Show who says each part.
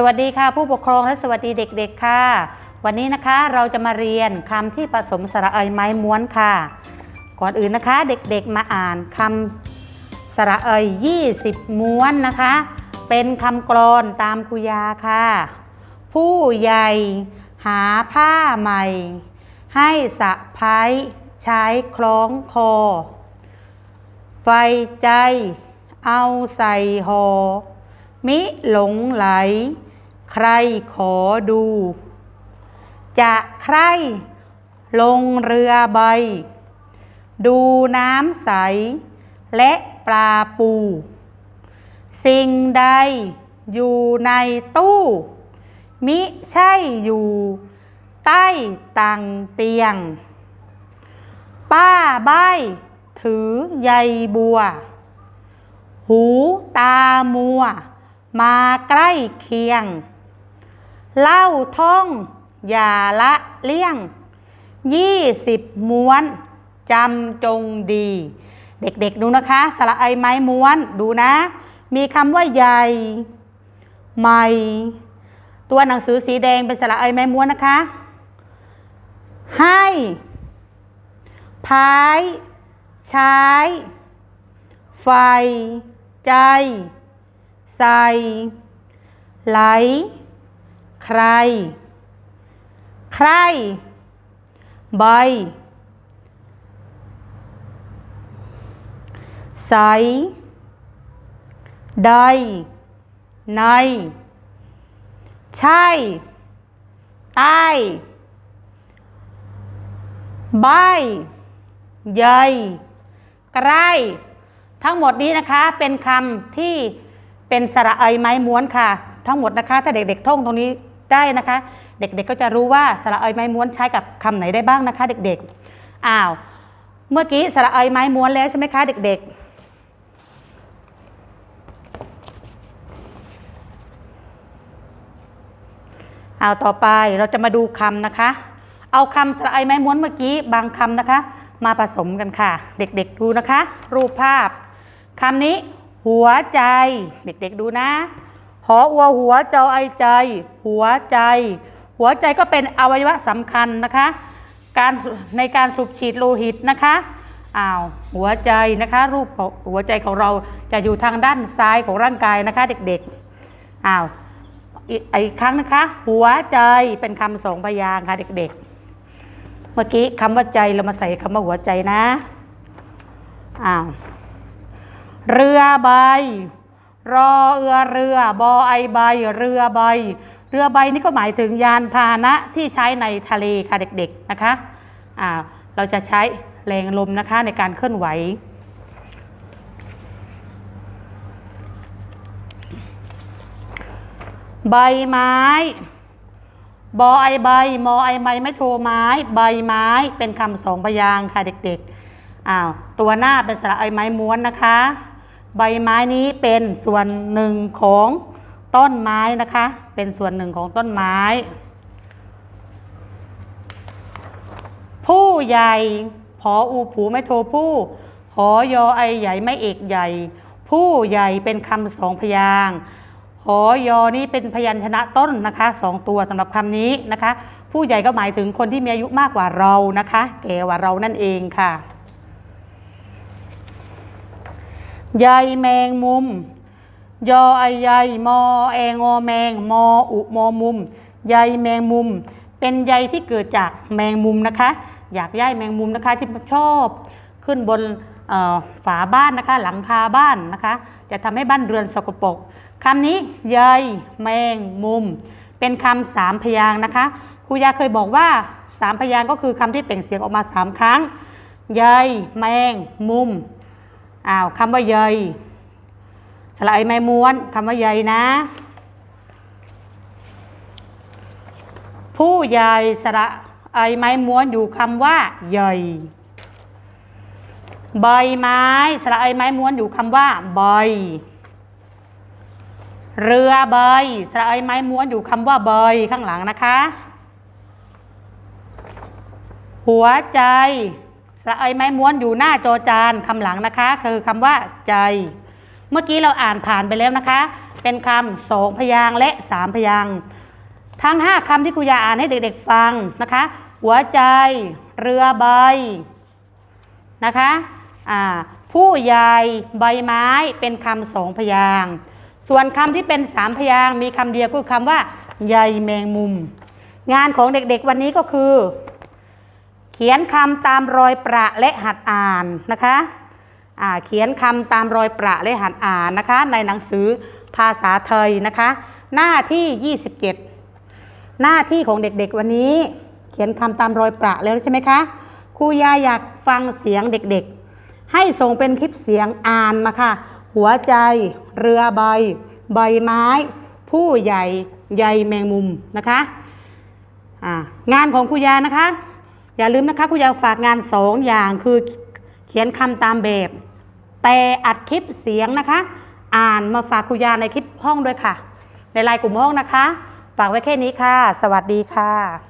Speaker 1: สวัสดีค่ะ ผู้ปกครองและสวัสดีเด็กๆค่ะ วันนี้นะคะเราจะมาเรียนคำที่ผสมสระเอยไม้ม้วนค่ะ ก่อนอื่นนะคะเด็กๆมาอ่านคำสระเอย20 ม้วนนะคะ เป็นคำกรอนตามครูยาค่ะ ผู้ใหญ่หาผ้าใหม่ ให้สะพ้ายใช้คล้องคอ ไฟใจเอาใส่หอมิหลงไหล ใครขอดู จะใครลงเรือใบ ดูน้ำใส และปลาปู สิ่งใดอยู่ในตู้ มิใช่อยู่ ใต้ตังเตียง ป้าใบถือใยบัว หูตามัว มาใกล้เคียง เล่าท่อง อย่าละเลี่ยงยี่สิบม้วนจำจงดี เด็กๆดูนะคะ สระไอไม้ม้วนดูนะ มีคำว่าใหญ่ใหม่ ตัวหนังสือสีแดงเป็นสระไอไม้ม้วนนะคะ ให้พายใช้ไฟ ใจ ใส่ไหล ใคร ใคร ใบ ใส ใด ใน ใช่ ใต้ใบใหญ่ใกล้ทั้งหมดนี้นะคะเป็นคำที่เป็นสระเอยไม้ม้วนค่ะ ทั้งหมดนะคะ ถ้าเด็กๆท่องตรงนี้ ได้นะคะ เด็กๆก็จะรู้ว่าสระเอยไม้ม้วนใช้กับคำไหนได้บ้างนะคะ เด็กๆอ้าวเมื่อกี้สระเอยไม้ม้วนแล้วใช่ไหมคะเด็ก ๆเอาต่อไปเราจะมาดูคำนะคะ เอาคำสระเอยไม้ม้วนเมื่อกี้บางคำนะคะ มาผสมกันค่ะ เด็กๆดูนะคะ รูปภาพคำนี้ หัวใจ เด็กๆดูนะ หออัวหัวจอไอใจ หัวใจ หัวใจก็เป็นอวัยวะสำคัญนะคะ การในการสูบฉีดโลหิตนะคะอ้าวหัวใจนะคะรูปของหัวใจของเราจะอยู่ทางด้านซ้ายของร่างกายนะคะ เด็กๆอ้าวอีกอีกครั้งนะคะ หัวใจเป็นคำสองพยางค์ค่ะเด็ก ๆ เมื่อกี้คำว่าใจเรามาใส่คำว่าหัวใจนะอ้าวเรือใบ รอเอือเรือบอไอใบเรือใบ เรือใบนี่ก็หมายถึงยานพาหนะที่ใช้ในทะเลค่ะเด็กๆนะคะอ่าเราจะใช้แรงลมนะคะในการเคลื่อนไหว ใบไม้บอไอใบมอไอไม้ไม่โทไม้ ใบไม้เป็นคำสองพยางค์ค่ะเด็กๆอ้าวตัวหน้าเป็นสระไอไม้ม้วนนะคะ ใบไม้นี้เป็นส่วนหนึ่งของต้นไม้นะคะ เป็นส่วนหนึ่งของต้นไม้ ผู้ใหญ่พออูผูไม่โทผู้หอยอไอใหญ่ไม่เอกใหญ่ ผู้ใหญ่เป็นคำสองพยางหอยอนี้เป็นพยัญชนะต้นนะคะสองตัวสำหรับคำนี้นะคะ ผู้ใหญ่ก็หมายถึงคนที่มีอายุมากกว่าเรานะคะแก่กว่าเรานั่นเองค่ะ ใยแมงมุม ยอไอใยมอแองอแมง มออุมอมุม ใยแมงมุม เป็นใยที่เกิดจากแมงมุมนะคะ อยากใยแมงมุมนะคะที่ชอบ ขึ้นบนฝาบ้านนะคะ หลังคาบ้านนะคะ จะทำให้บ้านเรือนสกปรกคำนี้ใยแมงมุม เป็นคำสามพยางนะคะครูยาเคยบอกว่าสามพยางก็คือคำที่เปล่งเสียงออกมาสามครั้งใยแมงมุม อ้าวคำว่าเยยสระไอไม้ม้วนคำว่าเยยนะ ผู้ใหญ่สระไอไม้ม้วนอยู่คำว่าเยยใบไม้สระไอไม้ม้วนอยู่คำว่าใบเรือใบสระไอไม้ม้วนอยู่คำว่าใบข้างหลังนะคะ หัวใจ ระไอไม้ม้วนอยู่หน้าจอจานคำหลังนะคะ คือคำว่าใจ เมื่อกี้เราอ่านผ่านไปแล้วนะคะ เป็นคำสองพยางและสามพยางทั้ง5คำที่ครูยาอ่านให้เด็กๆฟังนะคะ หัวใจ เรือใบนะคะอ่าผู้ใหญ่ใบไม้เป็นคำสองพยางส่วนคำที่เป็นสามพยางมีคำเดียวคือคำว่าใยแมงมุม งานของเด็กๆวันนี้ก็คือ ขียนคำตามรอยประและหัดอ่านนะคะอ่าเขียนคำตามรอยประและหัดอ่านนะคะ ในหนังสือภาษาไทยนะคะ หน้าที่ 27 หน้าที่ของเด็กๆวันนี้ เขียนคำตามรอยประแล้วใช่ไหมคะครูยาอยากฟังเสียงเด็กๆ ให้ส่งเป็นคลิปเสียงอ่านมาค่ะ หัวใจ เรือใบ ใบไม้ ผู้ใหญ่ใยแมงมุมนะคะอ่างานของครูยานะคะ อย่าลืมนะคะครูยาวฝากงานสองอย่างคือเขียนคำตามแบบ แต่อัดคลิปเสียงนะคะ อ่านมาฝากครูยาในคลิปห้องด้วยค่ะ ในไลน์กลุ่มห้องนะคะ ฝากไว้แค่นี้ค่ะ สวัสดีค่ะ